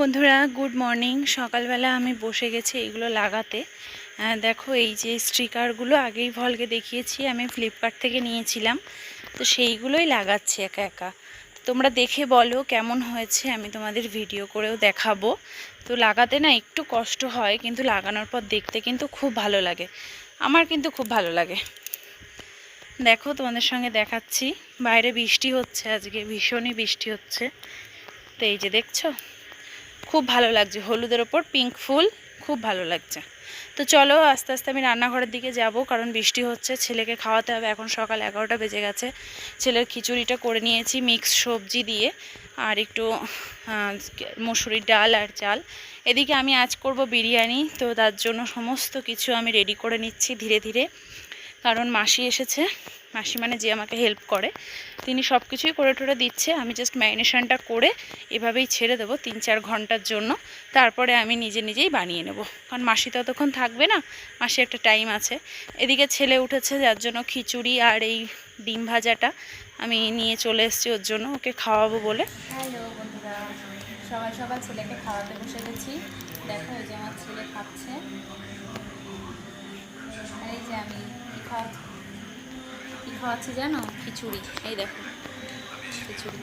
বন্ধুরা good morning সকালবেলা আমি বসে গেছি এগুলো লাগাতে। দেখো এই যে স্টিকারগুলো, আগেই ভলকে দেখিয়েছি, আমি ফ্লিপকার্ট থেকে নিয়েছিলাম। তো সেইগুলোই লাগাচ্ছি একা একা। তোমরা দেখে বলো কেমন হয়েছে, আমি তোমাদের ভিডিও করেও দেখাবো। তো লাগাতে না একটু কষ্ট হয়, কিন্তু লাগানোর পর দেখতে কিন্তু খুব ভালো লাগে। আমার কিন্তু খুব ভালো লাগে। দেখো তোমাদের সঙ্গে দেখাচ্ছি। বাইরে বৃষ্টি হচ্ছে আজকে, ভীষণই বৃষ্টি হচ্ছে। তো এই যে দেখছ? খুব ভালো লাগছে। হলুদের ওপর পিঙ্ক ফুল খুব ভালো লাগছে। তো চলো আস্তে আস্তে আমি রান্নাঘরের দিকে যাব, কারণ বৃষ্টি হচ্ছে, ছেলেকে খাওয়াতে হবে। এখন সকাল এগারোটা বেজে গেছে। ছেলের খিচুড়িটা করে নিয়েছি মিক্স সবজি দিয়ে, আর একটু মুসুরির ডাল আর চাল। এদিকে আমি আজ করব বিরিয়ানি, তো তার জন্য সমস্ত কিছু আমি রেডি করে নিচ্ছি ধীরে ধীরে। কারণ মাসি এসেছে। মাসি মানে যে আমাকে হেল্প করে, তিনি সব কিছুই করে টোরে দিচ্ছে। আমি জাস্ট ম্যারিনেশনটা করে এভাবেই ছেড়ে দেবো তিন চার ঘণ্টার জন্য। তারপরে আমি নিজে নিজেই বানিয়ে নেব। কারণ মাসি ততক্ষণ থাকবে না, মাসি একটা টাইম আছে। এদিকে ছেলে উঠেছে, যার জন্য খিচুড়ি আর এই ডিম ভাজাটা আমি নিয়ে চলে এসেছি ওর জন্য, ওকে খাওয়াবো বলে। সকাল সকাল ছেলেকে খাওয়াতে বসে গেছি। দেখো যে আমার ছেলে খাচ্ছে। খাওয়াচ্ছি জানো? খিচুড়ি। এই দেখো খিচুড়ি।